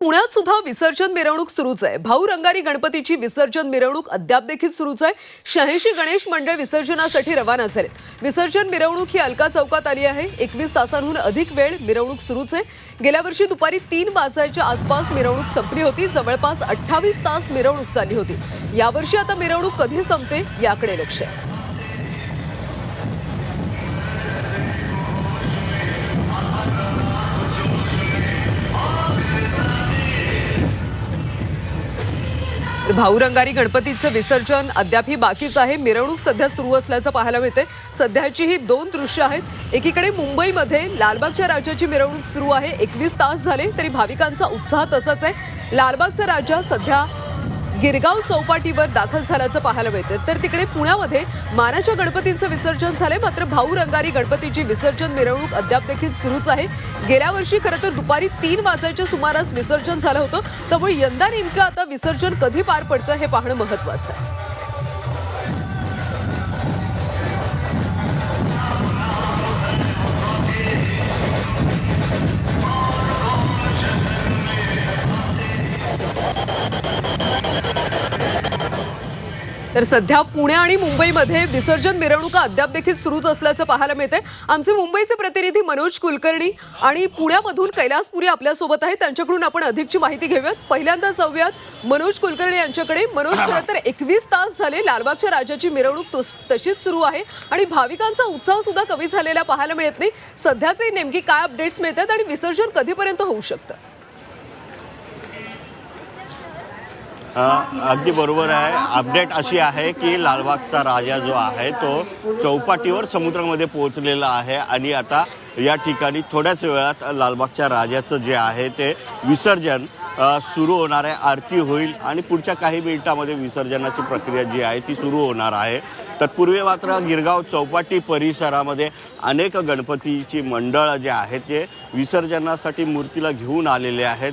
पुण्यात सुद्धा विसर्जन मिरवणूक सुरूच आहे. भाऊ रंगारी गणपतीची विसर्जन मिरवणूक अद्याप देखील सुरूच आहे. शहाऐंशी गणेश मंडळ विसर्जनासाठी रवाना झाले विसर्जन मिरवणूक ही अलका चौकात आली आहे. एकवीस तासांहून अधिक वेळ मिरवणूक सुरूच आहे. गेल्या वर्षी दुपारी तीन वाजायच्या आसपास मिरवणूक संपली होती. जवळपास अठ्ठावीस तास मिरवणूक चालली होती. यावर्षी आता मिरवणूक कधी संपते याकडे लक्ष आहे. भाऊरंगारी गणपतीचं विसर्जन. अद्यापही बाकीच आहे. मिरवणूक सध्या सुरू असल्याचं पाहायला मिळते सध्याची ही दोन दृश्य आहेत. एकीकडे मुंबईमध्ये लालबागच्या राजाची मिरवणूक सुरू आहे. एकवीस तास झाले तरी भाविकांचा उत्साह तसाच आहे. लालबागचं राजा सध्या गिरगाव चौपाटीवर दाखल झाल्याचं पाहायला मिळतं तर तिकडे पुण्यामध्ये मानाच्या गणपतींचं विसर्जन झाले मात्र भाऊ रंगारी गणपतीची विसर्जन मिरवणूक अद्याप देखील सुरूच आहे. गेल्या वर्षी खरं तर दुपारी तीन वाजायच्या सुमारास विसर्जन झालं होतं. त्यामुळे यंदा नेमकं आता विसर्जन कधी पार पडतं हे पाहणं महत्वाचं आहे. तर सध्या पुणे आणि मुंबईमध्ये विसर्जन मिरवणुका अद्याप देखील सुरूच असल्याचं पाहायला मिळते आमचे मुंबईचे प्रतिनिधी मनोज कुलकर्णी आणि पुण्यामधून कैलासपुरी आपल्यासोबत आहेत. त्यांच्याकडून आपण अधिकची माहिती घेऊयात. पहिल्यांदा जाऊयात मनोज कुलकर्णी यांच्याकडे. मनोज खरं तर एकवीस तास झाले लालबागच्या राजाची मिरवणूक तस- तशीच सुरू आहे आणि भाविकांचा उत्साह सुद्धा कमी झालेला पाहायला मिळत नाही. सध्याचे नेमकी काय अपडेट्स मिळतात आणि विसर्जन कधीपर्यंत होऊ शकतं? अगदी बरोबर आहे. अपडेट अशी आहे की लालबागचा राजा जो आहे तो चौपाटीवर समुद्रामध्ये पोहोचलेला आहे आणि आता या ठिकाणी थोड्याच वेळात लालबागच्या राजाचं जे आहे ते विसर्जन सुरू होणार आहे. आरती होईल आणि पुढच्या काही मिनिटामध्ये विसर्जनाची प्रक्रिया जी आहे ती सुरू होणार आहे. तत्पूर्वी मात्र गिरगाव चौपाटी परिसरामध्ये अनेक गणपतीची मंडळं जे आहेत ते विसर्जनासाठी मूर्तीला घेऊन आलेले आहेत.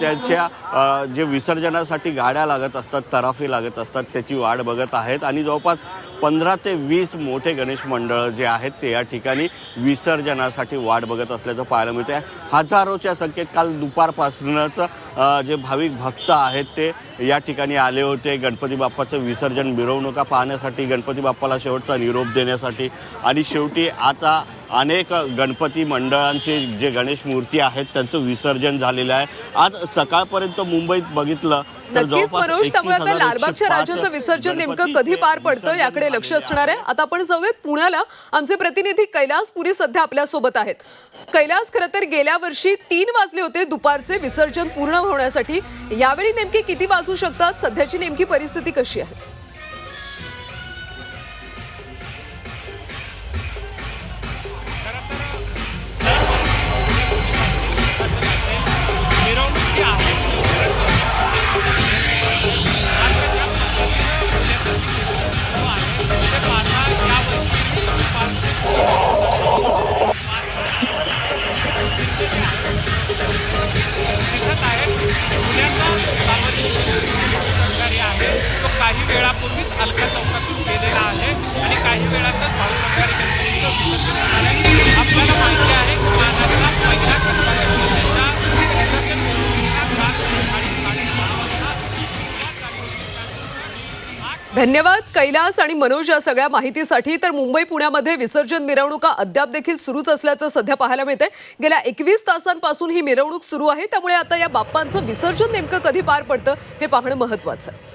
त्याच्या जे विसर्जनासाठी गाड्या लागत असतात तराफे लागत असतात त्याची वाट बघत आहेत. आणि जवळपास पंधरा ते वीस मोठे गणेश मंडळ जे आहेत ते या ठिकाणी विसर्जनासाठी वाट बघत असल्याचं पाहायला मिळते हजारोच्या संख्येत काल दुपारपासूनच जे भाविक भक्त आहेत ते या ठिकाणी आले होते. गणपती बाप्पाचं विसर्जन मिरवणुका पाहण्यासाठी गणपती बाप्पाला शेवटचा निरोप देण्यासाठी. आणि शेवटी आता अनेक गणपती मंडळांचे जे गणेश मूर्ती आहेत त्यांचं विसर्जन झालेलं आहे. आज सकाळपर्यंत मुंबईत बघितलं नक्कीच मनोज त्यामुळे आता 31,105 लालबागच्या राजाचं विसर्जन नेमकं कधी पार पडतं याकडे लक्ष असणार आहे. आता आपण जाऊयात पुण्याला. आमचे प्रतिनिधी कैलास पुरी सध्या आपल्यासोबत आहेत. कैलास खरं तर गेल्या वर्षी तीन वाजले होते दुपारचे विसर्जन पूर्ण होण्यासाठी. यावेळी नेमके किती वाजू शकतात? सध्याची नेमकी परिस्थिती कशी आहे? काही वेळापूर्वीच अलका चौकातून गेलेला आहे आणि काही वेळातच भाऊ गणपतीचं विसर्जन होणार आहे. आपल्याला माहिती आहे की मानाचा पहिला कसबा गणपतीचा विसर्जन धन्यवाद कैलास आणि मनोज या सगळ्या माहितीसाठी. तर मुंबई पुण्यामध्ये विसर्जन मिरवणुका अद्याप देखील सुरूच असल्याचं सध्या पाहायला मिळतंय. गेल्या एकवीस तासांपासून ही मिरवणूक सुरू आहे. त्यामुळे आता या बाप्पांचं विसर्जन नेमकं कधी पार पडतं हे पाहणं महत्वाचं आहे.